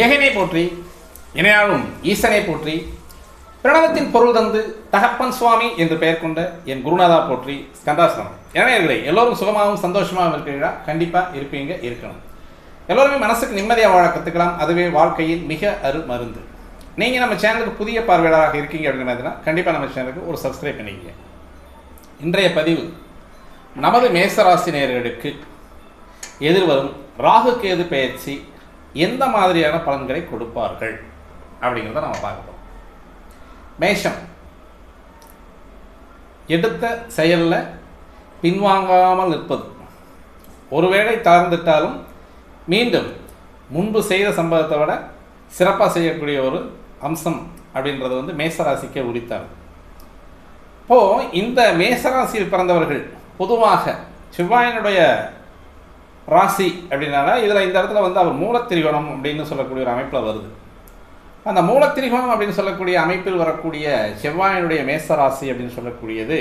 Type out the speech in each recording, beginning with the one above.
ஏகனை போற்றி இணையாளும் ஈசனை போற்றி பிரணவத்தின் பொருள் தந்து தகப்பன் சுவாமி என்று பெயர் கொண்ட என் குருநாதா போற்றி ஸ்கந்தாசிரமம் இளைஞர்களே எல்லோரும் சுகமாகவும் சந்தோஷமாகவும் இருக்கிறீங்களா கண்டிப்பாக இருப்பீங்க இருக்கணும். எல்லோருமே மனசுக்கு நிம்மதியாக வாழ கற்றுக்கலாம் அதுவே வாழ்க்கையில் மிக அரு மருந்து. நீங்கள் நம்ம சேனலுக்கு புதிய பார்வையாளராக இருக்கீங்க அப்படின்னா கண்டிப்பாக நம்ம சேனலுக்கு ஒரு சப்ஸ்கிரைப் பண்ணிக்கங்க. இன்றைய பதிவு நமது மேசராசி நேயர்களுக்கு எதிர்வரும் ராகு கேது பெயர்ச்சி எந்த மாதிரியான பலன்களை கொடுப்பார்கள் அப்படிங்கிறத நம்ம பார்க்கணும் மேஷம். எடுத்த செயலில் பின்வாங்காமல் நிற்பது. ஒருவேளை தளர்ந்துட்டாலும் மீண்டும் முன்பு செய்த சம்பவத்தை விட சிறப்பாக செய்யக்கூடிய ஒரு அம்சம் அப்படின்றது வந்து மேசராசிக்கே உரித்தார். இப்போது இந்த மேசராசியில் பிறந்தவர்கள் பொதுவாக செவ்வாயினுடைய ராசி அப்படின்னால இதில் இந்த இடத்துல வந்து அவர் மூலத்திரிகோணம் அப்படின்னு சொல்லக்கூடிய ஒரு அமைப்பில் வருது. அந்த மூலத்திரிகோணம் அப்படின்னு சொல்லக்கூடிய அமைப்பில் வரக்கூடிய செவ்வாயினுடைய மேசராசி அப்படின்னு சொல்லக்கூடியது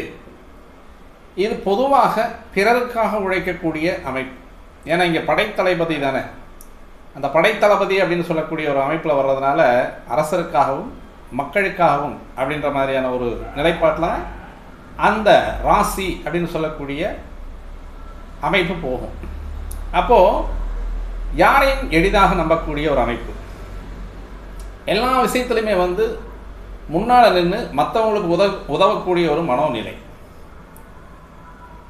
இது பொதுவாக பிறருக்காக உழைக்கக்கூடிய அமைப்பு. ஏன்னா இங்கே படைத்தளபதி தானே. அந்த படைத்தளபதி அப்படின்னு சொல்லக்கூடிய ஒரு அமைப்பில் வர்றதுனால அரசருக்காகவும் மக்களுக்காகவும் அப்படின்ற மாதிரியான ஒரு நிலைப்பாட்டில் அந்த ராசி அப்படின்னு சொல்லக்கூடிய அமைப்பு போகும். அப்போது யாரையும் எளிதாக நம்பக்கூடிய ஒரு அமைப்பு. எல்லா விஷயத்துலையுமே வந்து முன்னால் நின்று மற்றவங்களுக்கு உதவ உதவக்கூடிய ஒரு மனோநிலை.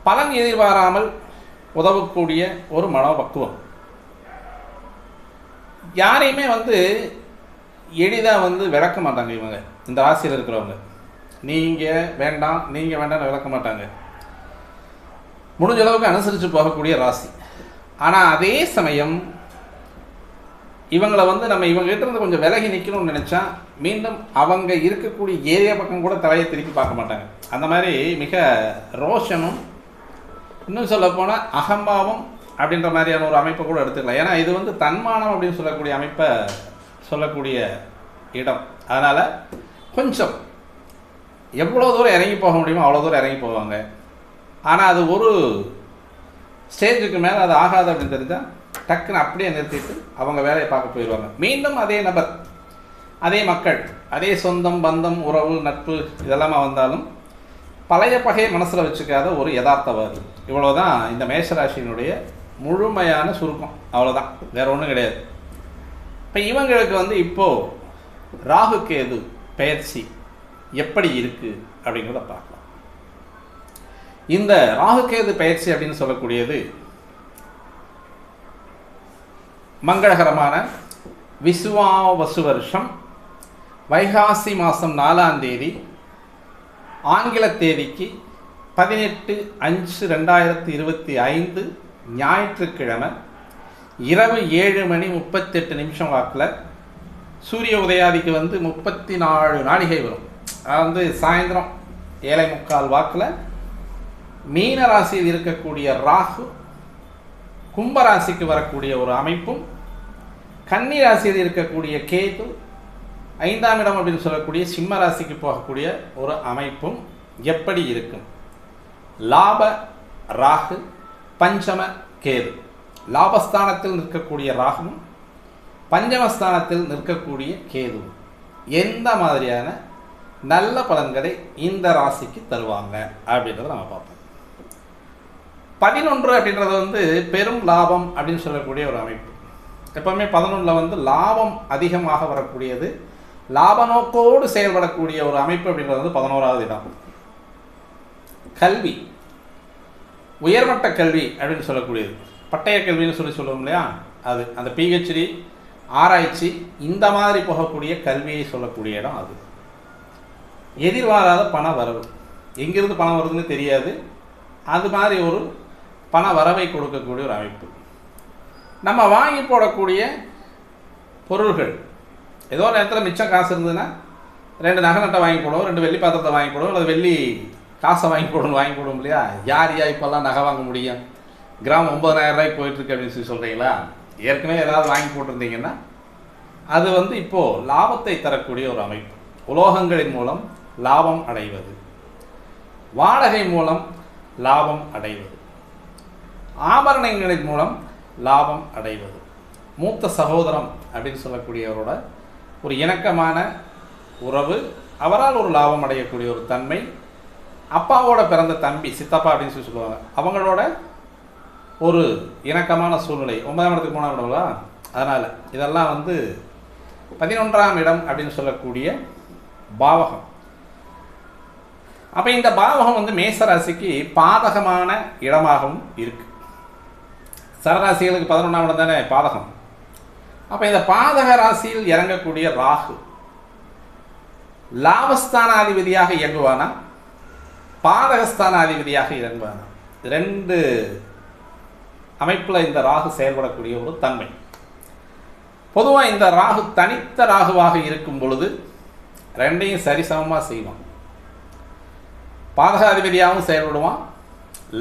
பலன் எதிர்பாராமல் உதவக்கூடிய ஒரு மனோபக்குவம். யாரையுமே வந்து எளிதாக வந்து விளக்க மாட்டாங்க இவங்க. இந்த ராசியில் இருக்கிறவங்க. நீங்கள் வேண்டாம் நீங்கள் வேண்டாம்னு விளக்க மாட்டாங்க. முடிஞ்ச அளவுக்கு அனுசரித்து போகக்கூடிய ராசி. ஆனால் அதே சமயம் இவங்களை வந்து நம்ம இவங்ககிட்ட இருந்து கொஞ்சம் விலகி நிற்கணும்னு நினச்சா மீண்டும் அவங்க இருக்கக்கூடிய ஏரியா பக்கம் கூட தலையை திருப்பி பார்க்க மாட்டாங்க. அந்த மாதிரி மிக ரோஷனும் இன்னும் சொல்லப்போனால் அகம்பாவம் அப்படின்ற மாதிரியான ஒரு அமைப்பை கூட எடுத்துக்கலாம். ஏன்னா இது வந்து தன்மானம் அப்படின்னு சொல்லக்கூடிய அமைப்பை சொல்லக்கூடிய இடம். அதனால் கொஞ்சம் எவ்வளோ தூரம் இறங்கி போக முடியுமோ அவ்வளோ தூரம் இறங்கி போவாங்க. ஆனால் அது ஒரு ஸ்டேஜுக்கு மேலே அது ஆகாது அப்படின்னு தெரிஞ்சால் டக்குன்னு அப்படியே நிறுத்திட்டு அவங்க வேலையை பார்க்க போயிடுவாங்க. மீண்டும் அதே நபர் அதே மக்கள் அதே சொந்தம் பந்தம் உறவு நட்பு இதெல்லாமா வந்தாலும் பழைய பகையை மனசில் வச்சுக்காத ஒரு யதார்த்தவாதி. இவ்வளோதான் இந்த மேஷராசியினுடைய முழுமையான சுருக்கம். அவ்வளோதான் வேற ஒன்றும் கிடையாது. இப்போ இவங்களுக்கு வந்து இப்போது ராகு கேது பயிற்சி எப்படி இருக்குது அப்படிங்கிறத பார்க்கலாம். இந்த ராகுகேது பயிற்சி அப்படின்னு சொல்லக்கூடியது மங்களகரமான விசுவாவசு வருஷம் வைகாசி மாதம் நாலாம் தேதி ஆங்கில தேதிக்கு பதினெட்டு அஞ்சு ரெண்டாயிரத்தி இருபத்தி ஐந்து ஞாயிற்றுக்கிழமை இரவு ஏழு மணி முப்பத்தெட்டு நிமிஷம் வாக்கில் சூரிய உதயாதிக்கு வந்து முப்பத்தி நாலு நாளிகை வரும். அது வந்து சாயந்தரம் ஏழை முக்கால் வாக்கில் மீன ராசியில் இருக்கக்கூடிய ராகு கும்பராசிக்கு வரக்கூடிய ஒரு அமைப்பும் கன்னி ராசியில் இருக்கக்கூடிய கேது ஐந்தாம் இடம் அப்படின்னு சொல்லக்கூடிய சிம்ம ராசிக்கு போகக்கூடிய ஒரு அமைப்பும் எப்படி இருக்கும்? லாப ராகு பஞ்சம கேது. லாபஸ்தானத்தில் நிற்கக்கூடிய ராகுவும் பஞ்சமஸ்தானத்தில் நிற்கக்கூடிய கேதுவும் எந்த மாதிரியான நல்ல பலன்களை இந்த ராசிக்கு தருவாங்க அப்படின்றத நம்ம பார்ப்போம். பதினொன்று அப்படின்றது வந்து பெரும் லாபம் அப்படின்னு சொல்லக்கூடிய ஒரு அமைப்பு. எப்பவுமே பதினொன்றில் வந்து லாபம் அதிகமாக வரக்கூடியது. லாப நோக்கோடு செயல்படக்கூடிய ஒரு அமைப்பு அப்படின்றது வந்து பதினோராவது இடம். கல்வி. உயர்மட்ட கல்வி அப்படின்னு சொல்லக்கூடியது. பட்டய கல்வின்னு சொல்லி சொல்லுவோம் இல்லையா? அது. அந்த பிஹெச்டி ஆராய்ச்சி இந்த மாதிரி போகக்கூடிய கல்வியை சொல்லக்கூடிய இடம் அது. எதிர்பாராத பண வரவு. எங்கிருந்து பணம் வருதுன்னு தெரியாது. அது மாதிரி ஒரு பண வரவை கொடுக்கக்கூடிய ஒரு அமைப்பு. நம்ம வாங்கி போடக்கூடிய பொருள்கள். ஏதோ ஒரு நேரத்தில் மிச்சம் காசு இருந்ததுன்னா ரெண்டு நகை நட்டை வாங்கி போடுவோம் ரெண்டு வெள்ளி பாத்திரத்தை வாங்கி போடுவோம் அல்லது வெள்ளி காசை வாங்கி போடணும் வாங்கி போடுவோம் இல்லையா? யார் யா இப்போல்லாம் நகை வாங்க முடியும்? கிராம் ஒம்பதாயிரம் ரூபாய்க்கு போயிட்டுருக்கு அப்படின்னு சொல்லி சொல்கிறீங்களா ஏற்கனவே ஏதாவது வாங்கி போட்டிருந்தீங்கன்னா அது வந்து இப்போது லாபத்தை தரக்கூடிய ஒரு அமைப்பு. உலோகங்களின் மூலம் லாபம் அடைவது. வாடகை மூலம் லாபம் அடைவது. ஆபரணங்களின் மூலம் லாபம் அடைவது. மூத்த சகோதரம் அப்படின்னு சொல்லக்கூடியவரோட ஒரு இணக்கமான உறவு அவரால் ஒரு லாபம் அடையக்கூடிய ஒரு தன்மை அப்பாவோட பிறந்த தம்பி சித்தப்பா அப்படின்னு சொல்லி சொல்லுவாங்க. அவங்களோட ஒரு இணக்கமான சூழ்நிலை. ஒன்பதாம் இடத்துக்கு போன இடங்களா அதனால் இதெல்லாம் வந்து பதினொன்றாம் இடம் அப்படின்னு சொல்லக்கூடிய பாவகம். அப்போ இந்த பாவகம் வந்து மேசராசிக்கு பாதகமான இடமாகவும் இருக்குது சரராசிகளுக்கு பதினொன்றாம் இடம் தானே? பாதகம். அப்போ இந்த பாதக ராசியில் இறங்கக்கூடிய ராகு லாபஸ்தானாதிபதியாக இயங்குவானா? பாதகஸ்தானாதிபதியாக இயங்குவானா ரெண்டு அமைப்பில் இந்த ராகு செயல்படக்கூடிய ஒரு தன்மை. பொதுவாக இந்த ராகு தனித்த ராகுவாக இருக்கும் பொழுது ரெண்டையும் சரிசமமாக செய்வான். பாதகாதிபதியாகவும் செயல்படுவான்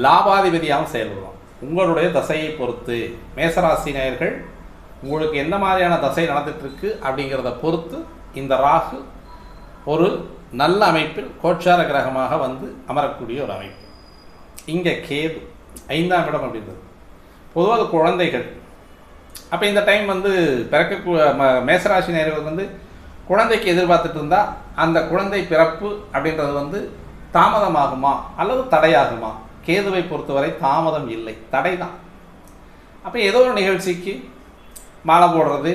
லாபாதிபதியாகவும் செயல்படுவான். உங்களுடைய தசையை பொறுத்து. மேசராசி நேயர்கள் உங்களுக்கு எந்த மாதிரியான தசை நடந்துகிட்ருக்கு அப்படிங்கிறத பொறுத்து இந்த ராகு ஒரு நல்ல அமைப்பில் கோச்சார கிரகமாக வந்து அமரக்கூடிய ஒரு அமைப்பு. இங்கே கேது ஐந்தாம் இடம் அப்படின்றது. பொதுவாக குழந்தைகள். அப்போ இந்த டைம் வந்து பிறக்க மேசராசி நேர்கள் வந்து குழந்தைக்கு எதிர்பார்த்துட்டு இருந்தால் அந்த குழந்தை பிறப்பு அப்படின்றது வந்து தாமதமாகுமா அல்லது தடையாகுமா? கேதுவை பொறுத்தவரை தாமதம் இல்லை தடை தான் அப்போ ஏதோ ஒரு நிகழ்ச்சிக்கு மாலை போடுறது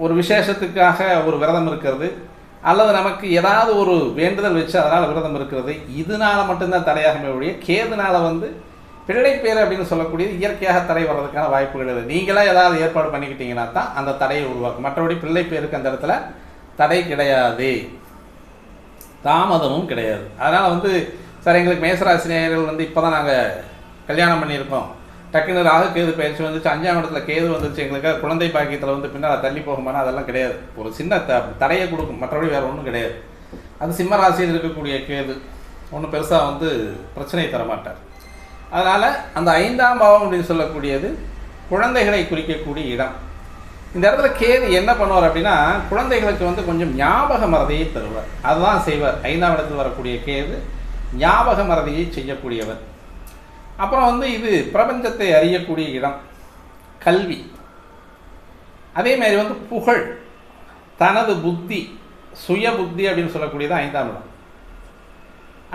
ஒரு விசேஷத்துக்காக ஒரு விரதம் இருக்கிறது அல்லது நமக்கு ஏதாவது ஒரு வேண்டுதல் வச்சு அதனால் விரதம் இருக்கிறது இதனால மட்டும்தான் தடையாகமே ஒழிய கேதுனால வந்து பிள்ளை பேர் அப்படின்னு சொல்லக்கூடியது இயற்கையாக தடை வர்றதுக்கான வாய்ப்புகள் இல்லை நீங்களாக ஏதாவது ஏற்பாடு பண்ணிக்கிட்டீங்கன்னா தான் அந்த தடையை உருவாக்கும். மற்றபடி பிள்ளை பேருக்கு அந்த இடத்துல தடை கிடையாது. தாமதமும் கிடையாது. அதனால் வந்து சார் எங்களுக்கு மேசராசினியர்கள் வந்து இப்போ தான் நாங்கள் கல்யாணம் பண்ணியிருக்கோம். டக்குன்னு ராகு கேது பயிற்சி வந்துச்சு. அஞ்சாம் இடத்துல கேது வந்துச்சு எங்களுக்கு. குழந்தை பாக்கியத்தில் வந்து பின்னால் தள்ளி போகுமானா அதெல்லாம் கிடையாது. ஒரு சின்ன த தடையை கொடுக்கும். மற்றபடி வேறு ஒன்றும் கிடையாது. அது சிம்ம ராசியில் இருக்கக்கூடிய கேது. ஒன்றும் பெருசாக வந்து பிரச்சனை தரமாட்டார். அதனால் அந்த ஐந்தாம் பாவம் அப்படின்னு சொல்லக்கூடியது குழந்தைகளை குறிக்கக்கூடிய இடம். இந்த இடத்துல கேது என்ன பண்ணுவார் அப்படின்னா குழந்தைகளுக்கு வந்து கொஞ்சம் ஞாபக மறதியை தருவார். அதுதான் செய்வார். ஐந்தாம் இடத்தில் வரக்கூடிய கேது ஞாபக மறதியை செய்யக்கூடியவர். அப்புறம் வந்து இது பிரபஞ்சத்தை அறியக்கூடிய இடம் கல்வி. அதே மாதிரி வந்து புகழ் தனது புத்தி சுய புத்தி அப்படின்னு சொல்லக்கூடியது ஐந்தாம் இடம்.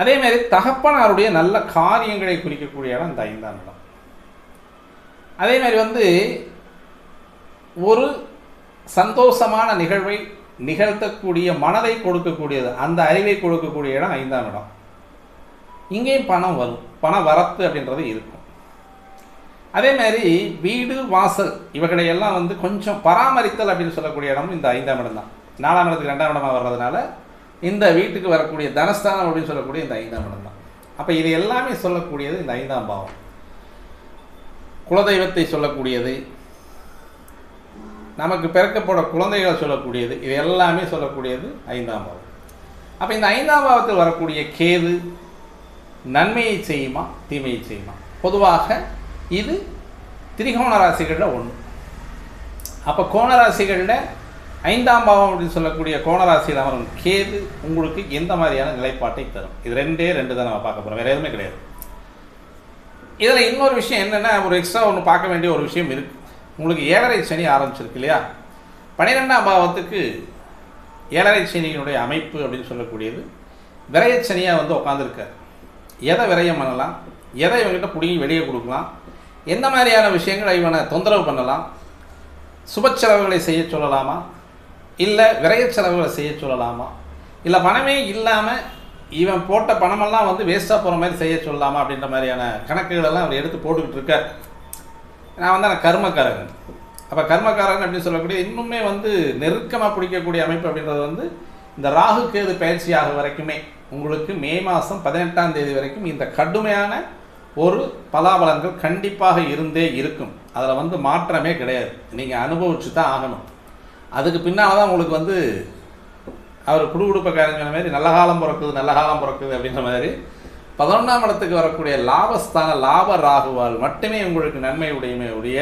அதே மாதிரி தகப்பனாருடைய நல்ல காரியங்களை குறிக்கக்கூடிய இடம் இந்த ஐந்தாம் இடம். அதே மாதிரி வந்து ஒரு சந்தோஷமான நிகழ்வை நிகழ்த்தக்கூடிய மனதை கொடுக்கக்கூடியது அந்த அறிவை கொடுக்கக்கூடிய இடம் ஐந்தாம் இடம். இங்கேயும் பணம் வரும். பண வரத்து அப்படின்றது இருக்கும். அதே மாதிரி வீடு வாசல் இவர்களையெல்லாம் வந்து கொஞ்சம் பராமரித்தல் அப்படின்னு சொல்லக்கூடிய இடமும் இந்த ஐந்தாம் இடம் தான். நாலாம் இடத்துக்கு ரெண்டாம் இடமாக வர்றதுனால இந்த வீட்டுக்கு வரக்கூடிய தனஸ்தானம் அப்படின்னு சொல்லக்கூடிய இந்த ஐந்தாம் இடம் தான். அப்போ இது எல்லாமே சொல்லக்கூடியது இந்த ஐந்தாம் பாவம். குலதெய்வத்தை சொல்லக்கூடியது நமக்கு பிறக்கப்போட குழந்தைகள் சொல்லக்கூடியது இது எல்லாமே சொல்லக்கூடியது ஐந்தாம் பாவம். அப்போ இந்த ஐந்தாம் பாவத்தில் வரக்கூடிய கேது நன்மையை செய்யுமா தீமையை செய்யுமா? பொதுவாக இது திரிகோண ராசிகளில் ஒன்று அப்போ கோணராசிகளில் ஐந்தாம் பாவம் அப்படின்னு சொல்லக்கூடிய கோணராசியில் அமரும் கேது உங்களுக்கு எந்த மாதிரியான நிலைப்பாட்டை தரும்? இது ரெண்டே ரெண்டு தான் நம்ம பார்க்க போகிறோம் வேறு எதுவுமே கிடையாது. இதில் இன்னொரு விஷயம் என்னென்னா ஒரு எக்ஸ்ட்ரா ஒன்று பார்க்க வேண்டிய ஒரு விஷயம் இருக்குது உங்களுக்கு ஏழரை சனி ஆரம்பிச்சிருக்கு இல்லையா? பன்னிரெண்டாம் பாவத்துக்கு ஏழரை சனியினுடைய அமைப்பு அப்படின்னு சொல்லக்கூடியது. விரயச்சனியாக வந்து உட்காந்துருக்கார் எதை விரயம் பண்ணலாம்? எதை இவங்ககிட்ட பிடிங்கி வெளியே கொடுக்கலாம்? எந்த மாதிரியான விஷயங்களை இவனை தொந்தரவு பண்ணலாம்? சுப செலவுகளை செய்ய சொல்லலாமா? இல்லை விரய செலவுகளை செய்ய சொல்லலாமா? இல்லை பணமே இல்லாமல் இவன் போட்ட பணமெல்லாம் வந்து வேஸ்ட்டாக போகிற மாதிரி செய்ய சொல்லலாமா அப்படின்ற மாதிரியான கணக்குகளெல்லாம் அவர் எடுத்து போட்டுக்கிட்டு இருக்கார். நான் வந்து அந்த கர்மக்காரகன். அப்போ கர்மக்காரன் அப்படின்னு சொல்லக்கூடிய இன்னுமே வந்து நெருக்கமாக பிடிக்கக்கூடிய அமைப்பு அப்படின்றது வந்து இந்த ராகு கேது பயிற்சி வரைக்குமே உங்களுக்கு மே மாதம் பதினெட்டாம் தேதி வரைக்கும் இந்த கடுமையான ஒரு பலாபலன்கள் கண்டிப்பாக இருந்தே இருக்கும். அதில் வந்து மாற்றமே கிடையாது. நீங்கள் அனுபவிச்சு தான் ஆகணும். அதுக்கு பின்னால் தான் உங்களுக்கு வந்து அவர் குடுகுடுப்பக்காரங்க சொன்ன மாதிரி நல்ல காலம் பிறக்குது நல்ல காலம் பிறக்குது அப்படின்ற மாதிரி பதினொன்றாம் இடத்துக்கு வரக்கூடிய லாபஸ்தான லாப ராகுவால் மட்டுமே உங்களுக்கு நன்மை உடையுமே உடைய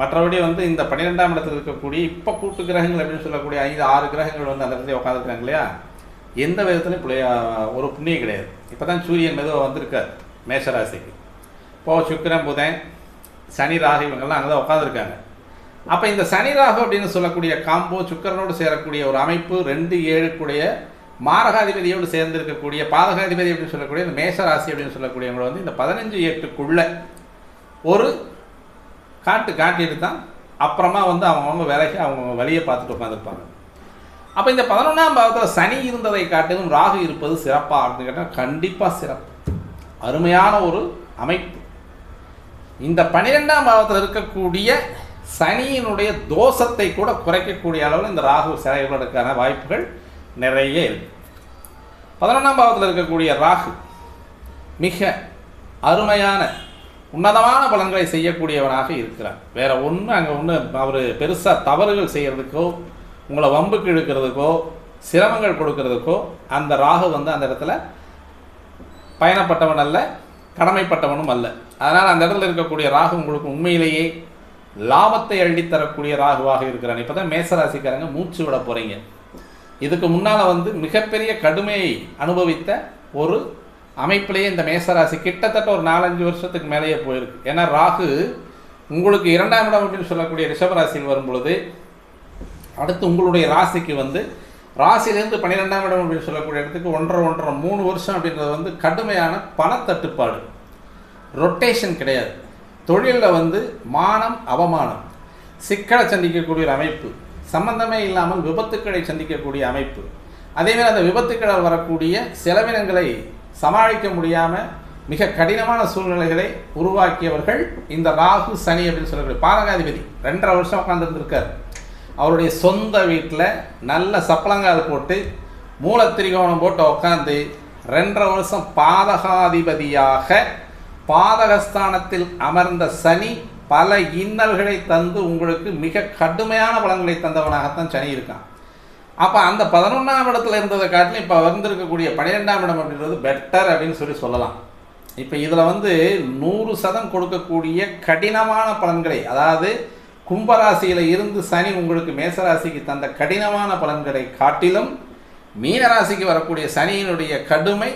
மற்றபடி வந்து இந்த பன்னிரெண்டாம் இடத்துல இருக்கக்கூடிய இப்போ கூட்டு கிரகங்கள் அப்படின்னு சொல்லக்கூடிய ஐந்து ஆறு கிரகங்கள் வந்து அந்த இடத்துல உட்காந்துருக்காங்க இல்லையா? எந்த விதத்துலையும் புள்ளைய ஒரு புண்ணியம் கிடையாது. இப்போ தான் சூரியன் மெதுவாக வந்திருக்கார் மேஷராசிக்கு. இப்போ சுக்கிரன் புதன் சனி ராகு இவங்கெல்லாம் அங்கே தான் உட்காந்துருக்காங்க அப்போ இந்த சனி ராகு அப்படின்னு சொல்லக்கூடிய காம்போ சுக்கரனோடு சேரக்கூடிய ஒரு அமைப்பு ரெண்டு ஏழுக்குடைய மாரகாதிபதியோடு சேர்ந்திருக்கக்கூடிய பாதகாதிபதி அப்படின்னு சொல்லக்கூடிய இந்த மேஷராசி அப்படின்னு சொல்லக்கூடியவங்க வந்து இந்த பதினஞ்சு எட்டுக்குள்ள ஒரு காட்டு காட்டிட்டு தான் அப்புறமா வந்து அவங்கவுங்க விலகி அவங்கவுங்க வழியை பார்த்துட்டு உட்காந்துருப்பாங்க அப்போ இந்த பதினொன்றாம் பாவத்தில் சனி இருந்ததை காட்டிலும் ராகு இருப்பது சிறப்பாக அப்படின்னு கேட்டால் கண்டிப்பாக சிறப்பு. அருமையான ஒரு அமைப்பு. இந்த பன்னிரெண்டாம் பாவத்தில் இருக்கக்கூடிய சனியினுடைய தோஷத்தை கூட குறைக்கக்கூடிய அளவில் இந்த ராகு செயல்படுறதுக்கான வாய்ப்புகள் நிறைய இருக்கு. பதினொன்றாம் பாவத்தில் இருக்கக்கூடிய ராகு மிக அருமையான உன்னதமான பலன்களை செய்யக்கூடியவனாக இருக்கிறார். வேற ஒன்று அங்கே ஒன்று அவர் பெருசாக தவறுகள் செய்கிறதுக்கோ உங்களை வம்புக்கு இழுக்கிறதுக்கோ சிரமங்கள் கொடுக்கறதுக்கோ அந்த ராகு வந்து அந்த இடத்துல பயணப்பட்டவன் அல்ல கடமைப்பட்டவனும் அல்ல. அதனால் அந்த இடத்துல இருக்கக்கூடிய ராகு உங்களுக்கு உண்மையிலேயே லாபத்தை அள்ளித்தரக்கூடிய ராகுவாக இருக்கிறான் இப்போ தான் மேசராசிக்காரங்க மூச்சு விட போகிறீங்க இதுக்கு முன்னால் வந்து மிகப்பெரிய கடுமையை அனுபவித்த ஒரு அமைப்பிலேயே இந்த மேசராசி கிட்டத்தட்ட ஒரு நாலஞ்சு வருஷத்துக்கு மேலேயே போயிருக்கு. ஏன்னா ராகு உங்களுக்கு இரண்டாம் இடம் அப்படின்னு சொல்லக்கூடிய ரிஷபராசியில் வரும் பொழுது அடுத்து உங்களுடைய ராசிக்கு வந்து ராசியிலேருந்து பன்னிரெண்டாம் இடம் அப்படின்னு சொல்லக்கூடிய இடத்துக்கு ஒன்றரை ஒன்றரை மூணு வருஷம் அப்படின்றது வந்து கடுமையான பணத்தட்டுப்பாடு. ரொட்டேஷன் கிடையாது. தொழிலில் வந்து மானம் அவமானம். சிக்கலை சந்திக்கக்கூடிய ஒரு அமைப்பு. சம்பந்தமே இல்லாமல் விபத்துக்களை சந்திக்கக்கூடிய அமைப்பு. அதேமாதிரி அந்த விபத்துக்களால் வரக்கூடிய செலவினங்களை சமாளிக்க முடியாமல் மிக கடினமான சூழ்நிலைகளை உருவாக்கியவர்கள் இந்த ராகு சனி அப்படின்னு சொல்லக்கூடிய பாரகாதிபதி ரெண்டரை வருஷம் உட்காந்துருந்துருக்கார் அவருடைய சொந்த வீட்டில் நல்ல சப்பளங்கால் போட்டு மூலத்திரிகோணம் போட்டு உட்காந்து ரெண்டரை வருஷம் பாதகாதிபதியாக பாதகஸ்தானத்தில் அமர்ந்த சனி பல இன்னல்களை தந்து உங்களுக்கு மிக கடுமையான பலன்களை தந்தவனாகத்தான் சனி இருக்கான். அப்போ அந்த பதினொன்றாம் இடத்துல இருந்ததை காட்டிலும் இப்போ வந்திருக்கக்கூடிய பன்னிரெண்டாம் இடம் அப்படின்றது பெட்டர் அப்படின்னு சொல்லி சொல்லலாம். இப்போ இதில் வந்து நூறு சதம் கொடுக்கக்கூடிய கடினமான பலன்களை அதாவது கும்பராசியில் இருந்து சனி உங்களுக்கு மேசராசிக்கு தந்த கடினமான பலன்களை காட்டிலும் மீனராசிக்கு வரக்கூடிய சனியினுடைய கடுமை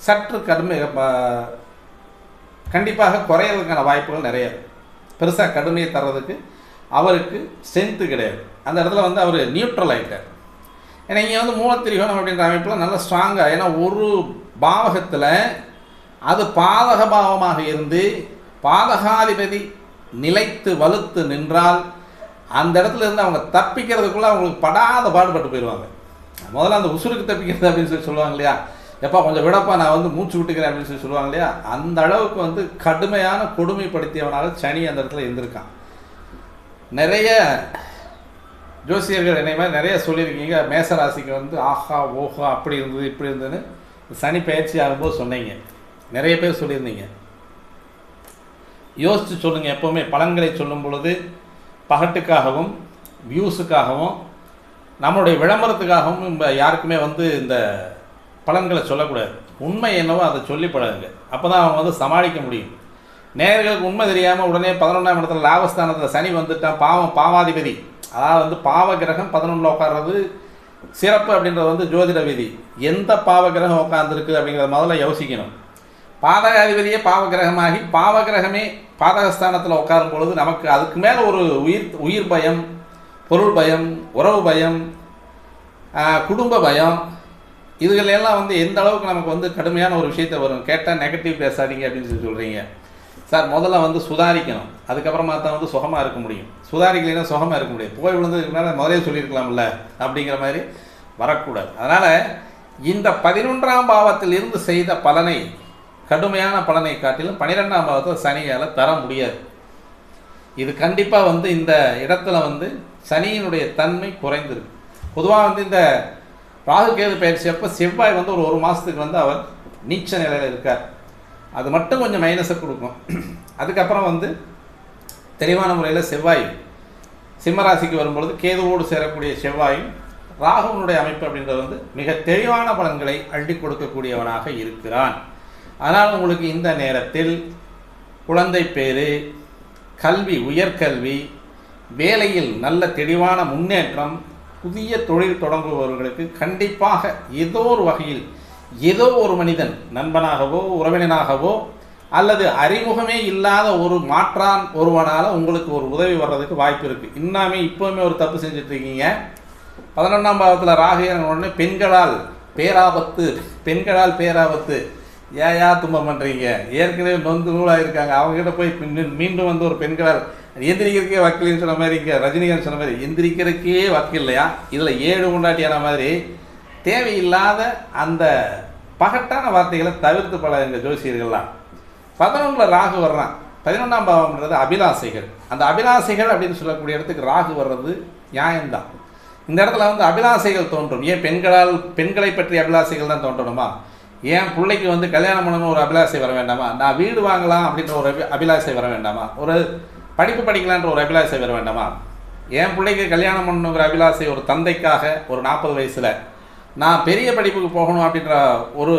சற்று கடுமை ப- கண்டிப்பாக குறையிறதுக்கான வாய்ப்புகள் நிறைய இருக்குது பெருசாக கடுமையை தர்றதுக்கு அவருக்கு ஸ்ட்ரென்த்து கிடையாது. அந்த இடத்துல வந்து அவர் நியூட்ரல் ஆகிட்டார் ஏன்னா இங்கே வந்து மூலத்திரிகோணம் அப்படின்ற அமைப்பில் நல்லா ஸ்ட்ராங்காக ஏன்னா ஒரு பாவகத்தில் அது பாதக பாவமாக இருந்து பாதகாதிபதி நிலைத்து வலுத்து நின்றால் அந்த இடத்துல இருந்து அவங்க தப்பிக்கிறதுக்குள்ளே அவங்களுக்கு படாத பாடுபட்டு போயிடுவாங்க. முதல்ல அந்த உசுருக்கு தப்பிக்கிறது அப்படின்னு சொல்லி சொல்லுவாங்க இல்லையா? எப்பா கொஞ்சம் விடப்பா நான் வந்து மூச்சு விட்டுக்கிறேன் அப்படின்னு சொல்லி சொல்லுவாங்க இல்லையா? அந்த அளவுக்கு வந்து கடுமையான கொடுமைப்படுத்தியவனாக சனி அந்த இடத்துல இருந்திருக்கான் நிறைய ஜோசியர்கள் என்னை மாதிரி நிறைய சொல்லியிருக்கீங்க. மேசராசிக்கு வந்து ஆஹா ஓஹா அப்படி இருந்தது இப்படி இருந்ததுன்னு சனி பயிற்சி ஆகும்போது சொன்னீங்க. நிறைய பேர் சொல்லியிருந்தீங்க. யோசித்து சொல்லுங்கள் எப்போவுமே பலன்களை சொல்லும் பொழுது பகட்டுக்காகவும் வியூஸுக்காகவும் நம்மளுடைய விளம்பரத்துக்காகவும் நம்ம யாருக்குமே வந்து இந்த பலன்களை சொல்லக்கூடாது. உண்மை என்னவோ அதை சொல்லி பழகுங்க. அப்போ தான் அவங்க வந்து சமாளிக்க முடியும். நேர்களுக்கு உண்மை தெரியாமல் உடனே பதினொன்றாம் இடத்துல லாபஸ்தானத்தில் சனி வந்துட்டான் பாவம் பாவாதிபதி. அதாவது வந்து பாவ கிரகம் பதினொன்றில் உட்கார்றது சிறப்பு அப்படின்றது வந்து ஜோதிட விதி. எந்த பாவ கிரகம் உட்காந்துருக்கு அப்படிங்கிறத முதல்ல யோசிக்கணும். பாதகாதிபதியே பாவ கிரகமாகி பாவ கிரகமே பாதகஸ்தானத்தில் உட்காரும் பொழுது நமக்கு அதுக்கு மேலே ஒரு உயிர் உயிர் பயம் பொருள் பயம் உறவு பயம் குடும்ப பயம் இதுகள் எல்லாம் வந்து எந்த அளவுக்கு நமக்கு வந்து கடுமையான ஒரு விஷயத்தை வரும்? கேட்டால் நெகட்டிவ் பேசாதீங்க அப்படின்னு சொல்லி சொல்கிறீங்க சார் முதல்ல வந்து சுதாரிக்கணும். அதுக்கப்புறமா தான் வந்து சுகமாக இருக்க முடியும். சுதாரிக்கலைன்னா சுகமாக இருக்க முடியாது. போய் விழுந்ததுக்குனால முதலே சொல்லியிருக்கலாம்ல அப்படிங்கிற மாதிரி வரக்கூடாது. அதனால் இந்த பதினொன்றாம் பாவத்தில் இருந்து செய்த பலனை கடுமையான பலனை காட்டிலும் பன்னிரெண்டாம் பாவத்தில் சனியால் தர முடியாது. இது கண்டிப்பாக வந்து இந்த இடத்துல வந்து சனியினுடைய தன்மை குறைந்திருக்கு. பொதுவாக வந்து இந்த ராகு கேது பயிற்சி அப்போ செவ்வாய் வந்து ஒரு ஒரு மாதத்துக்கு வந்து அவர் நீச்ச நிலையில் இருக்கார். அது மட்டும் கொஞ்சம் மைனஸை கொடுக்கும். அதுக்கப்புறம் வந்து தெளிவான முறையில் செவ்வாய் சிம்மராசிக்கு வரும்பொழுது கேதுவோடு சேரக்கூடிய செவ்வாயும் ராகுவனுடைய அமைப்பு அப்படின்றது வந்து மிக தெளிவான பலன்களை அள்ளி கொடுக்கக்கூடியவனாக இருக்கிறான். ஆனால் உங்களுக்கு இந்த நேரத்தில் குழந்தை பேரு கல்வி உயர்கல்வி வேலையில் நல்ல தெளிவான முன்னேற்றம் புதிய தொழில் தொடங்குபவர்களுக்கு கண்டிப்பாக ஏதோ ஒரு வகையில் ஏதோ ஒரு மனிதன் நண்பனாகவோ உறவினனாகவோ அல்லது அறிமுகமே இல்லாத ஒரு மாற்றான் ஒருவனால் உங்களுக்கு ஒரு உதவி வர்றதுக்கு வாய்ப்பு இருக்குது இன்னுமே இப்போவுமே ஒரு தப்பு செஞ்சிட்ருக்கீங்க பதினொன்றாம் பாவத்தில் ராகுயன் உடனே பெண்களால் பேராபத்து பெண்களால் பேராபத்து ஏயா துன்பம் பண்ணுறீங்க ஏற்கனவே நொந்து நூலாக இருக்காங்க அவங்ககிட்ட போய் மீண்டும் வந்து ஒரு பெண்களால் எந்திரிக்கிறக்கே வக்கீல்னு சொன்ன மாதிரி இங்கே ரஜினிகாந்த் சொன்ன மாதிரி எந்திரிக்கிறக்கே வக்கீல் இல்லையா? இதில் ஏழு கொண்டாட்டியான மாதிரி தேவையில்லாத அந்த பகட்டான வார்த்தைகளை தவிர்த்து பல இந்த ஜோசியர்கள்லாம். பதினொன்றில் ராகு வர்றான். பதினொன்றாம் பாவம்ன்றது அபிலாசைகள். அந்த அபிலாசைகள் அப்படின்னு சொல்லக்கூடிய இடத்துக்கு ராகு வர்றது நியாயம்தான். இந்த இடத்துல வந்து அபிலாசைகள் தோன்றும். ஏன் பெண்களால் பெண்களை பற்றிய அபிலாசைகள் தான் தோன்றணுமா? என் பிள்ளைக்கு வந்து கல்யாணம் பண்ணணும் ஒரு அபிலாசை வர வேண்டாமா? நான் வீடு வாங்கலாம் அப்படின்ற ஒரு அபி அபிலாசை வர வேண்டாமா? ஒரு படிப்பு படிக்கலான்ற ஒரு அபிலாசை வர வேண்டாமா? என் பிள்ளைக்கு கல்யாணம் பண்ணணுங்கிற அபிலாசை ஒரு தந்தைக்காக ஒரு நாற்பது வயசில் நான் பெரிய படிப்புக்கு போகணும் அப்படின்ற ஒரு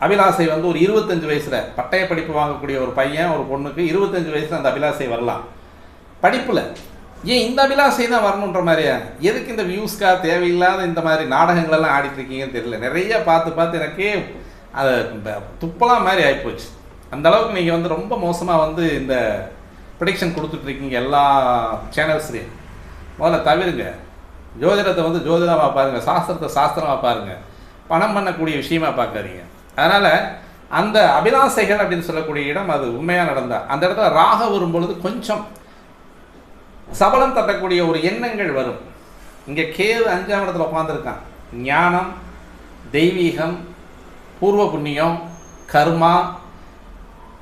அபிலாசை வந்து ஒரு இருபத்தஞ்சு வயசில் பட்டய படிப்பு வாங்கக்கூடிய ஒரு பையன் ஒரு பொண்ணுக்கு இருபத்தஞ்சு வயசில் அந்த அபிலாசை வரலாம். படிப்பில் ஏன் இந்த அபிலாசை தான் வரணுன்ற மாதிரியா? எதுக்கு இந்த வியூஸ்க்காக தேவையில்லாத இந்த மாதிரி நாடகங்களெல்லாம் ஆடிட்டு இருக்கீங்கன்னு தெரியல. நிறைய பார்த்து பார்த்து எனக்கே அது துப்பலாம் மாதிரி ஆகிப்போச்சு அந்த அளவுக்கு நீங்கள் வந்து ரொம்ப மோசமாக வந்து இந்த ப்ரிடிக்ஷன் கொடுத்துட்ருக்கீங்க எல்லா சேனல்ஸ்லேயும் முதல்ல தவிருங்க. ஜோதிடத்தை வந்து ஜோதிடமாக பாருங்கள் சாஸ்திரத்தை சாஸ்திரமாக பாருங்கள் பணம் பண்ணக்கூடிய விஷயமா பார்க்காதீங்க அதனால் அந்த அபிலாசைகள் அப்படின்னு சொல்லக்கூடிய இடம் அது உண்மையாக நடந்தால் அந்த இடத்துல ராக வரும்பொழுது கொஞ்சம் சபலம் தட்டக்கூடிய ஒரு எண்ணங்கள் வரும். இங்கே கேது அஞ்சாம் இடத்துல உட்காந்துருக்கான் ஞானம் தெய்வீகம் பூர்வ புண்ணியம் கர்மா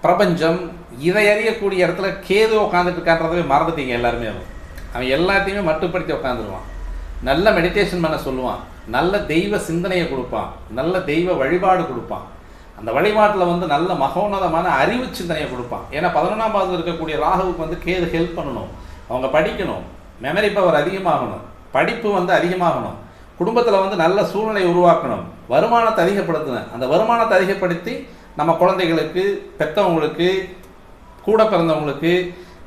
பிரபஞ்சம் இதை அறியக்கூடிய இடத்துல கேது உட்காந்துட்டு இருக்கான்றதவே மறந்துட்டீங்க எல்லாருமே. அவன் அவன் எல்லாத்தையுமே மட்டுப்படுத்தி உட்காந்துருவான் நல்ல மெடிடேஷன் பண்ண சொல்லுவான். நல்ல தெய்வ சிந்தனையை கொடுப்பான். நல்ல தெய்வ வழிபாடு கொடுப்பான். அந்த வழிபாட்டில் வந்து நல்ல மகோன்னதமான அறிவு சிந்தனையை கொடுப்பான். ஏன்னா பதினொன்றாம் பாதத்தில் இருக்கக்கூடிய ராகுவுக்கு வந்து கேது ஹெல்ப் பண்ணணும். அவங்க படிக்கணும். மெமரி பவர் அதிகமாகணும். படிப்பு வந்து அதிகமாகணும். குடும்பத்தில் வந்து நல்ல சூழ்நிலை உருவாக்கணும். வருமானத்தை அதிகப்படுத்தணும். அந்த வருமானத்தை அதிகப்படுத்தி நம்ம குழந்தைகளுக்கு பெற்றவங்களுக்கு கூட பிறந்தவங்களுக்கு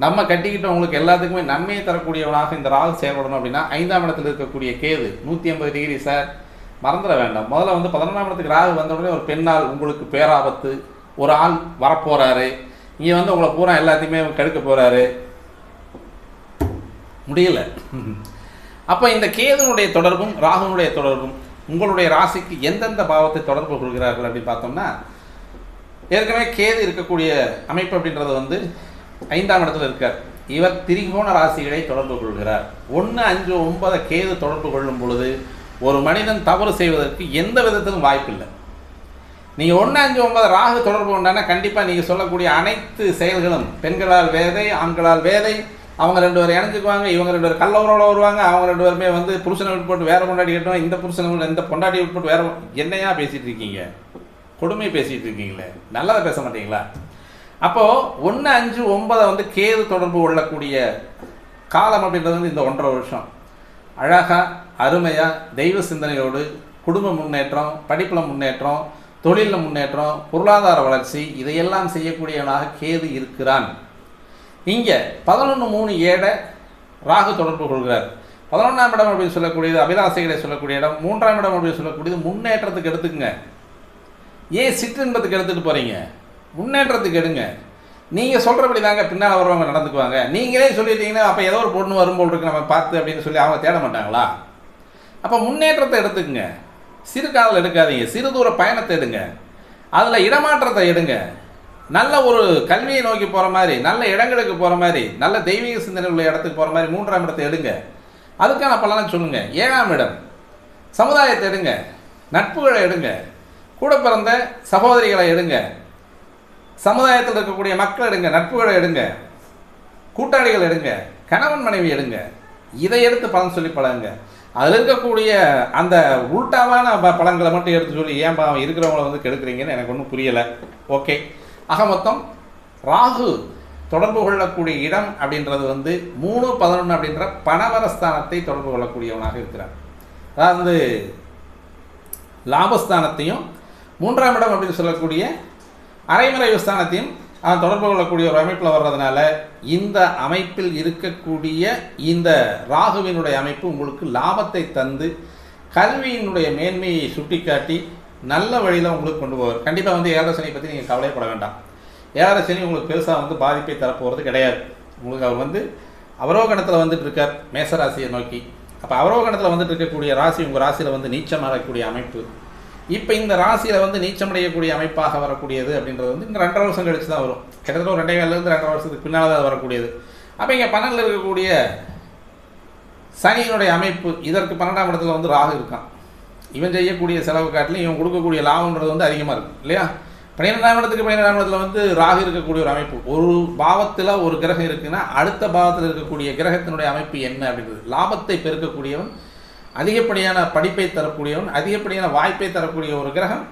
நம்ம கட்டிக்கிட்டவங்களுக்கு எல்லாத்துக்குமே நன்மையை தரக்கூடியவனாக இந்த ராகு செயல்படணும் அப்படின்னா ஐந்தாம் இடத்துல இருக்கக்கூடிய கேது நூற்றி ஐம்பது டிகிரி சார் மறந்துட வேண்டாம். முதல்ல வந்து பதினொன்றாம் இடத்துக்கு ராகு வந்த உடனே ஒரு பெண்ணால் உங்களுக்கு பேராபத்து ஒரு ஆள் வரப்போகிறாரு இங்கே வந்து உங்களை பூரா எல்லாத்தையுமே கெடுக்க போகிறாரு முடியல. அப்போ இந்த கேதுனுடைய தொடர்பும் ராகுனுடைய தொடர்பும் உங்களுடைய ராசிக்கு எந்தெந்த பாவத்தை தொடர்பு கொள்கிறார்கள் அப்படின்னு பார்த்தோம்னா ஏற்கனவே கேது இருக்கக்கூடிய அமைப்பு அப்படின்றது வந்து ஐந்தாம் இடத்துல இருக்கார். இவர் திரிகோண ராசிகளை தொடர்பு கொள்கிறார். ஒன்று அஞ்சு ஒன்பதை கேது தொடர்பு கொள்ளும் பொழுது ஒரு மனிதன் தவறு செய்வதற்கு எந்த விதத்திலும் வாய்ப்பில்லை நீங்கள் ஒன்று அஞ்சு ஒன்பது ராகு தொடர்பு கொண்டானா கண்டிப்பாக நீங்கள் சொல்லக்கூடிய அனைத்து செயல்களும் பெண்களால் வேதை ஆண்களால் வேதை அவங்க ரெண்டு பேரும் இணைஞ்சுக்குவாங்க இவங்க ரெண்டு பேரும் கல்லவரோட வருவாங்க அவங்க ரெண்டு பேருமே வந்து புருஷனை விட்டு வேற பொண்டாட்டி கட்டுவாங்க இந்த புருஷனை இந்த பொண்டாட்டி விட்டு வேற என்னையா பேசிகிட்டு இருக்கீங்க? கொடுமை பேசிகிட்டு இருக்கீங்களே? நல்லதை பேச மாட்டீங்களா? அப்போது ஒன்று அஞ்சு ஒன்பதை வந்து கேது தொடர்பு கொள்ளக்கூடிய காலம் அப்படின்றது வந்து இந்த ஒன்றரை வருஷம். அழகாக அருமையாக தெய்வ சிந்தனையோடு குடும்ப முன்னேற்றம் படிப்பில் முன்னேற்றம் தொழிலில் முன்னேற்றம் பொருளாதார வளர்ச்சி இதையெல்லாம் செய்யக்கூடியவனாக கேது இருக்கிறான். இங்கே பதினொன்று மூணு ஏழை ராகு தொடர்பு கொள்கிறார். பதினொன்றாம் இடம் அப்படின்னு சொல்லக்கூடியது அபிலாசைகளை சொல்லக்கூடிய இடம். மூன்றாம் இடம் அப்படின்னு சொல்லக்கூடியது முன்னேற்றத்துக்கு எடுத்துக்கங்க. ஏன் சிற்றின்பத்துக்கு எடுத்துகிட்டு போகிறீங்க முன்னேற்றத்துக்கு எடுங்க. நீங்கள் சொல்கிறபடி தாங்க பின்னால் வருவாங்க நடந்துக்குவாங்க. நீங்களே சொல்லிட்டீங்கன்னா அப்போ ஏதோ ஒரு பொண்ணு வரும்போல் இருக்கு. நம்ம பார்த்து அப்படின்னு சொல்லி அவங்க தேட மாட்டாங்களா? அப்போ முன்னேற்றத்தை எடுத்துக்கங்க. சிறு காதல் எடுக்காதீங்க. சிறு தூர பயணத்தை எடுங்க. அதில் இடமாற்றத்தை எடுங்க. நல்ல ஒரு கல்வியை நோக்கி போகிற மாதிரி நல்ல இடங்களுக்கு போகிற மாதிரி நல்ல தெய்வீக சிந்தனை உள்ள இடத்துக்கு போகிற மாதிரி மூன்றாம் இடத்தை எடுங்க. அதுக்கான பலனை சொல்லுங்க. ஏழாம் இடம். சமுதாயத்தை எடுங்க. நட்புகளை எடுங்க. கூட பிறந்த சகோதரிகளை எடுங்க. சமுதாயத்தில் இருக்கக்கூடிய மக்கள் எடுங்க. நட்புகளை எடுங்க. கூட்டாளிகள் எடுங்க. கணவன் மனைவி எடுங்க. இதை எடுத்து பலன் சொல்லி பழகுங்க. அதில் இருக்கக்கூடிய அந்த உள்டாவான பழங்களை மட்டும் எடுத்து சொல்லி ஏன் பாவம் இருக்கிறவங்கள வந்து கெடுக்குறீங்கன்னு எனக்கு ஒன்றும் புரியலை. ஓகே. ஆக மொத்தம் ராகு தொடர்பு கொள்ளக்கூடிய இடம் அப்படின்றது வந்து மூணு பதினொன்று அப்படின்ற பணவரஸ்தானத்தை தொடர்பு கொள்ளக்கூடியவனாக இருக்கிறார். அதாவது லாபஸ்தானத்தையும் மூன்றாம் இடம் அப்படின்னு சொல்லக்கூடிய அரைமறைவு ஸ்தானத்தையும் அவன் தொடர்பு கொள்ளக்கூடிய ஒரு அமைப்பில் வர்றதுனால இந்த அமைப்பில் இருக்கக்கூடிய இந்த ராகுவினுடைய அமைப்பு உங்களுக்கு லாபத்தை தந்து கல்வியினுடைய மேன்மையை சுட்டிக்காட்டி நல்ல வழியில் உங்களுக்கு கொண்டு போவார். கண்டிப்பாக வந்து ஏழரை சனியை பற்றி நீங்கள் கவலைப்பட வேண்டாம். ஏழரை சனி உங்களுக்கு பெருசாக வந்து பாதிப்பை தரப்போகிறது கிடையாது. உங்களுக்கு அவர் வந்து அவரோகணத்தில் வந்துட்டு இருக்கார் மேசராசியை நோக்கி. அப்போ அவரோகணத்தில் வந்துட்டு இருக்கக்கூடிய ராசி உங்கள் ராசியில் வந்து நீச்சமாகக்கூடிய அமைப்பு. இப்போ இந்த ராசியில் வந்து நீச்சமடையக்கூடிய அமைப்பாக வரக்கூடியது அப்படின்றது வந்து இந்த ரெண்டரை வருஷம் கழிச்சு தான் வரும். கிட்டத்தட்ட ஒரு ரெண்டே வேலையிலேருந்து ரெண்டரை வருஷத்துக்கு பின்னால் தான் வரக்கூடியது. அப்போ இங்கே பன்னெண்டில் இருக்கக்கூடிய சனியினுடைய அமைப்பு இதற்கு பன்னெண்டாம் இடத்துல வந்து ராகு இருக்கான். இவன் செய்யக்கூடிய செலவு காட்டிலும் இவன் கொடுக்கக்கூடிய லாபம்ன்றது வந்து அதிகமாக இருக்கும் இல்லையா? பன்னிரெண்டாம் இடத்துக்கு பன்னிரெண்டாம் இடத்துல வந்து ராகு இருக்கக்கூடிய ஒரு அமைப்பு. ஒரு பாவத்தில் ஒரு கிரகம் இருக்குன்னா அடுத்த பாவத்தில் இருக்கக்கூடிய கிரகத்தினுடைய அமைப்பு என்ன அப்படின்றது. லாபத்தை பெருக்கக்கூடியவன் அதிகப்படியான படிப்பை தரக்கூடியவன் அதிகப்படியான வாய்ப்பை தரக்கூடிய ஒரு கிரகம்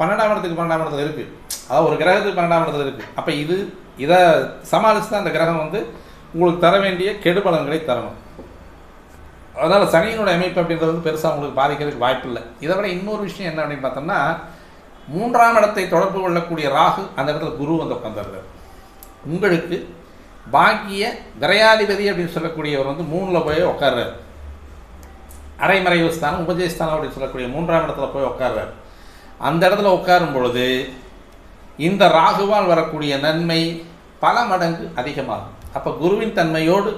பன்னெண்டாம் இடத்துக்கு பன்னெண்டாம் இடத்துல இருக்குது அதாவது ஒரு கிரகத்துக்கு பன்னெண்டாம் இடத்துல இருக்குது அப்போ இது இதை சமாளித்து தான் அந்த கிரகம் வந்து உங்களுக்கு தர வேண்டிய கெடுபலன்களை தரணும். அதனால் சனியினோட அமைப்பு அப்படின்றது வந்து பெருசாக அவங்களுக்கு பாதிக்கிறதுக்கு வாய்ப்பு இல்லை இதை விட இன்னொரு விஷயம் என்ன அப்படின்னு பார்த்தோம்னா மூன்றாம் இடத்தை தொடர்பு கொள்ளக்கூடிய ராகு அந்த இடத்துல குரு வந்து உட்காந்துருக்கார் உங்களுக்கு பாக்கிய விரையாதிபதி அப்படின்னு சொல்லக்கூடியவர் வந்து மூணில் போய் உட்கார்றாரு. அரைமறைவு ஸ்தானம் உபஜயஸ்தானம் அப்படின்னு சொல்லக்கூடிய மூன்றாம் இடத்துல போய் உட்கார்றார். அந்த இடத்துல உட்காரும் பொழுது இந்த ராகுவால் வரக்கூடிய நன்மை பல மடங்கு அதிகமாகும். அப்போ குருவின் தன்மையோடு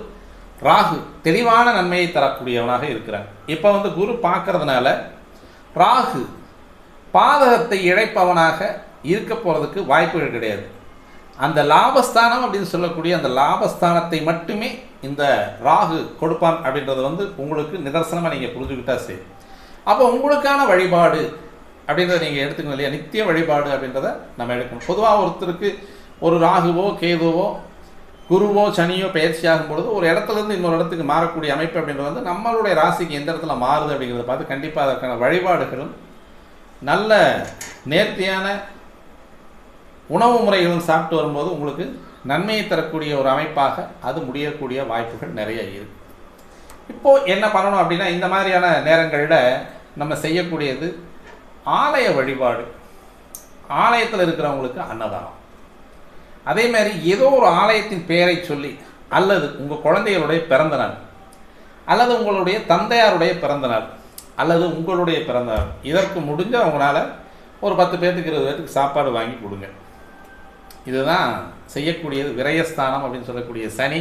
ராகு தெளிவான நன்மையை தரக்கூடியவனாக இருக்கிறான். இப்போ வந்து குரு பார்க்கறதுனால ராகு பாதகத்தை இழைப்பவனாக இருக்க போகிறதுக்கு வாய்ப்புகள் கிடையாது. அந்த லாபஸ்தானம் அப்படின்னு சொல்லக்கூடிய அந்த லாபஸ்தானத்தை மட்டுமே இந்த ராகு கொடுப்பான் அப்படின்றது வந்து உங்களுக்கு நிதர்சனமாக நீங்கள் புரிஞ்சுக்கிட்டா சரி. அப்போ உங்களுக்கான வழிபாடு அப்படின்றத நீங்கள் எடுத்துக்கணும் இல்லையா? நித்திய வழிபாடு அப்படின்றத நம்ம எடுக்கணும். பொதுவாக ஒருத்தருக்கு ஒரு ராகுவோ கேதுவோ குருவோ சனியோ பயிற்சியாகும் பொழுது ஒரு இடத்துல இருந்து இன்னொரு இடத்துக்கு மாறக்கூடிய அமைப்பு அப்படின்றது வந்து நம்மளுடைய ராசிக்கு எந்த இடத்துல மாறுது அப்படிங்கிறத பார்த்து கண்டிப்பாக அதற்கான வழிபாடுகளும் நல்ல நேர்த்தியான உணவு முறைகளும் சாப்பிட்டு வரும்போது உங்களுக்கு நன்மையை தரக்கூடிய ஒரு அமைப்பாக அது முடியக்கூடிய வாய்ப்புகள் நிறைய இருக்கு. இப்போது என்ன பண்ணணும் அப்படின்னா இந்த மாதிரியான நேரங்களில் நம்ம செய்யக்கூடியது ஆலய வழிபாடு. ஆலயத்தில் இருக்கிறவங்களுக்கு அன்னதானம். அதே மாதிரி ஏதோ ஒரு ஆலயத்தின் பெயரை சொல்லி அல்லது உங்கள் குழந்தைகளுடைய பிறந்த நாள் அல்லது உங்களுடைய தந்தையாருடைய பிறந்த நாள் அல்லது உங்களுடைய பிறந்த நாள் இதற்கு முடிஞ்ச அவங்களால ஒரு பத்து பேர்த்துக்கு இருபது பேர்த்துக்கு சாப்பாடு வாங்கி கொடுங்க. இதுதான் செய்யக்கூடியது விரயஸ்தானம் அப்படின்னு சொல்லக்கூடிய சனி.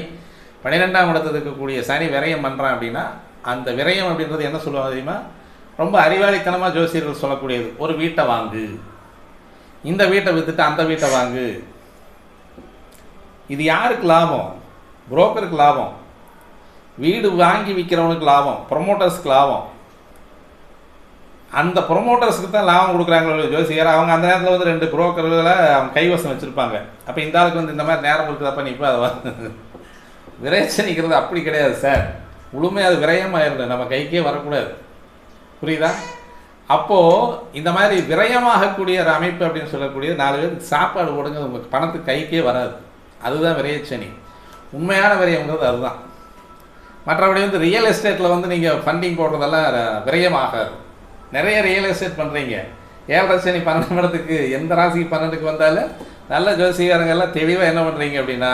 பன்னிரெண்டாம் இடத்துல இருக்கக்கூடிய சனி விரயம் பண்ணுறான் அப்படின்னா அந்த விரயம் அப்படின்றது என்ன சொல்லுவாங்க தெரியுமா? ரொம்ப அறிவாளித்தனமாக ஜோசியர்கள் சொல்லக்கூடியது ஒரு வீட்டை வாங்கு. இந்த வீட்டை விற்றுட்டு அந்த வீட்டை வாங்கு. இது யாருக்கு லாபம்? புரோக்கருக்கு லாபம். வீடு வாங்கி விற்கிறவனுக்கு லாபம். ப்ரொமோட்டர்ஸ்க்கு லாபம். அந்த ப்ரொமோட்டர்ஸ்க்கு தான் லாபம் கொடுக்குறாங்களோ ஜோசியர் அவங்க அந்த நேரத்தில் வந்து ரெண்டு புரோக்கர்களை அவங்க கைவசம் வச்சுருப்பாங்க. அப்போ இந்த ஆளுக்கு வந்து இந்த மாதிரி நேரம் கொடுக்குறப்ப நீ இப்போ அதை விரைச்சனிக்கிறது அப்படி கிடையாது சார். முழுமையாக அது விரயமாயிருந்து நம்ம கைக்கே வரக்கூடாது. புரியுதா? அப்போது இந்த மாதிரி விரயமாகக்கூடிய ஒரு அமைப்பு அப்படின்னு சொல்லக்கூடிய நாலு பேருக்கு சாப்பாடு போடுங்க உங்கள் பணத்துக்கு கைக்கே வராது. அதுதான் விரயச்சனி உண்மையான விரயங்கிறது அதுதான். மற்றபடி வந்து ரியல் எஸ்டேட்டில் வந்து நீங்கள் ஃபண்டிங் போடுறதெல்லாம் விரயமாகாது. நிறைய ரியல் எஸ்டேட் பண்ணுறீங்க ஏழரை சனி பன்னெண்டு இடத்துக்கு எந்த ராசிக்கு பன்னெண்டுக்கு வந்தாலும் நல்ல ஜோசிகாரங்கெல்லாம் தெளிவாக என்ன பண்ணுறீங்க அப்படின்னா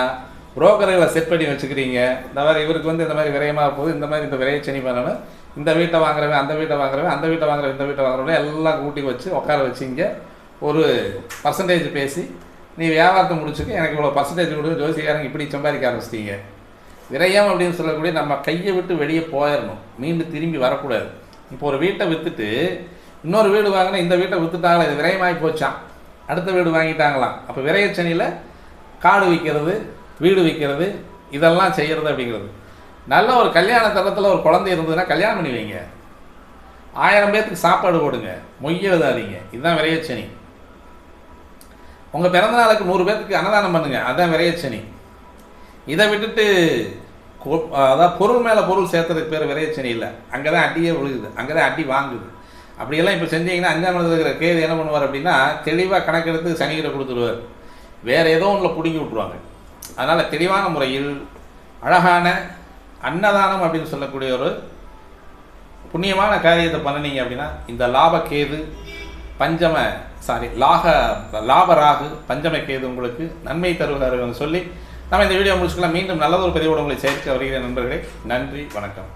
புரோக்கர்களை செட் பண்ணி வச்சுக்கிறீங்க. இந்த மாதிரி இவருக்கு வந்து இந்த மாதிரி விரயமாக போகுது. இந்த மாதிரி இந்த விரயச்சனி பண்ணணும். இந்த வீட்டை வாங்குறவன் அந்த வீட்டை வாங்குறவன் அந்த வீட்டை வாங்குறவன் இந்த வீட்டை வாங்குறவன் எல்லாம் கூட்டி வச்சு உட்கார வச்சிங்க. ஒரு பர்சன்டேஜ் பேசி நீ வியாபாரத்தை முடிச்சுக்க எனக்கு இவ்வளோ பர்சன்டேஜ் கொடுத்து ஜோசிகாரங்க இப்படி சம்பாதிக்க ஆரம்பிச்சிட்டீங்க. விரயம் அப்படின்னு சொல்லக்கூடிய நம்ம கையை விட்டு வெளியே போயிடணும். மீண்டும் திரும்பி வரக்கூடாது. இப்போ ஒரு வீட்டை விற்றுட்டு இன்னொரு வீடு வாங்கினா இந்த வீட்டை விற்றுட்டாங்களே இது விரயமாகி போச்சான் அடுத்த வீடு வாங்கிட்டாங்களாம் அப்போ விரயச்சனியில் காடு விற்கிறது வீடு விற்கிறது இதெல்லாம் செய்கிறது அப்படிங்கிறது. நல்ல ஒரு கல்யாண தரத்தில் ஒரு குழந்தை இருந்ததுன்னா கல்யாணம் பண்ணி வைங்க. ஆயிரம் பேர்த்துக்கு சாப்பாடு போடுங்க. மொய்ய விதாதீங்க இதுதான் விரையச்சனி உங்கள் பிறந்த நாளுக்கு நூறு பேர்த்துக்கு அன்னதானம் பண்ணுங்க. அதுதான் விரையச்சனி இதை விட்டுட்டு கொ- அதாவது பொருள் மேலே பொருள் சேர்த்ததுக்கு பேர் விரையச்சனி இல்லை. அங்கே தான் அடியே விழுகுது. அங்கே தான் அடி வாங்குது. அப்படியெல்லாம் இப்போ செஞ்சீங்கன்னா அஞ்சாம் இடத்துல இருக்கிற கேது என்ன பண்ணுவார் அப்படின்னா தெளிவாக கணக்கெடுத்து சனிகிட்ட கொடுத்துருவார். வேறு ஏதோ ஒன்றில் பிடுங்கி விட்ருவாங்க அதனால் தெளிவான முறையில் அழகான அன்னதானம் அப்படின்னு சொல்லக்கூடிய ஒரு புண்ணியமான காரியத்தை பண்ணினீங்க அப்படின்னா இந்த லாபக்கேது பஞ்சம சாரி லாக லாபராகு பஞ்சமை கேது உங்களுக்கு நன்மை தருவதாக சொல்லி நம்ம இந்த வீடியோ முடிச்சுக்கலாம். மீண்டும் நல்லதொரு பதிவோடு உங்களை சேர்க்க வருகிற நண்பர்களே. நன்றி வணக்கம்.